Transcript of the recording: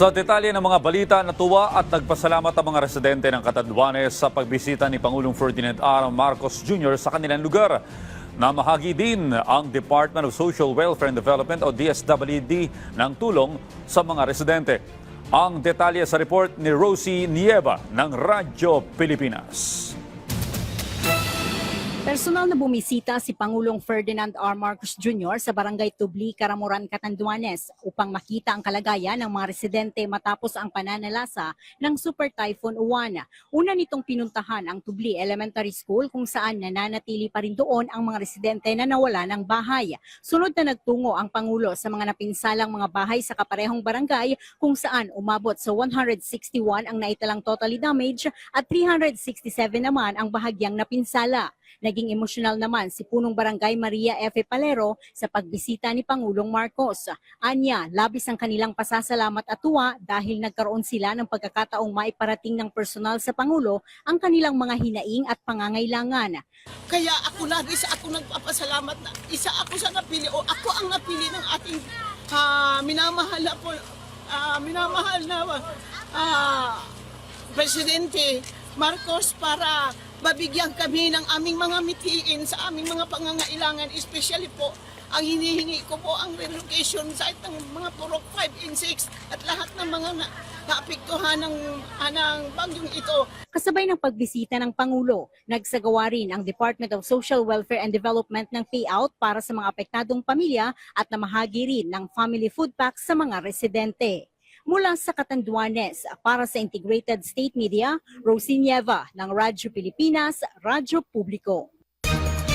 Sa detalye ng mga balita, natuwa at nagpasalamat ang mga residente ng Catanduanes sa pagbisita ni Pangulong Ferdinand R. Marcos Jr. sa kanilang lugar. Namahagi din ang Department of Social Welfare and Development o DSWD ng tulong sa mga residente. Ang detalye sa report ni Rosie Nieva ng Radyo Pilipinas. Personal na bumisita si Pangulong Ferdinand R. Marcos Jr. sa Barangay Tubli, Karamuran, Catanduanes upang makita ang kalagayan ng mga residente matapos ang pananalasa ng Super Typhoon Uwan. Una nitong pinuntahan ang Tubli Elementary School kung saan nananatili pa rin doon ang mga residente na nawala ng bahay. Sunod na nagtungo ang Pangulo sa mga napinsalang mga bahay sa kaparehong barangay kung saan umabot sa 161 ang naitalang totally damage at 367 naman ang bahagyang napinsala. Naging emosyonal naman si punong barangay Maria F. Palero sa pagbisita ni Pangulong Marcos. Anya, labis ang kanilang pasasalamat at tuwa dahil nagkaroon sila ng pagkakataong maiparating ng personal sa Pangulo ang kanilang mga hinaing at pangangailangan. Kaya ako lagi sa ako nagpapasalamat na isa ako sa napili o ako ang napili ng ating ah, minamahal na po ah, minamahal na ah, Presidente Marcos para mabigyan kami ng aming mga mitiin sa aming mga pangangailangan especially po ang hinihingi ko po ang relocation site ng mga Purok 5 and 6 at lahat ng mga na, naapektuhan ng, ng bagyong ito Kasabay ng pagbisita ng Pangulo, nagsagawa rin ang Department of Social Welfare and Development ng payout para sa mga apektadong pamilya at namahagi rin ng family food packs sa mga residente. Mula sa Catanduanes, para sa Integrated State Media, Rosie Nieva ng Radyo Pilipinas, Radyo Publiko.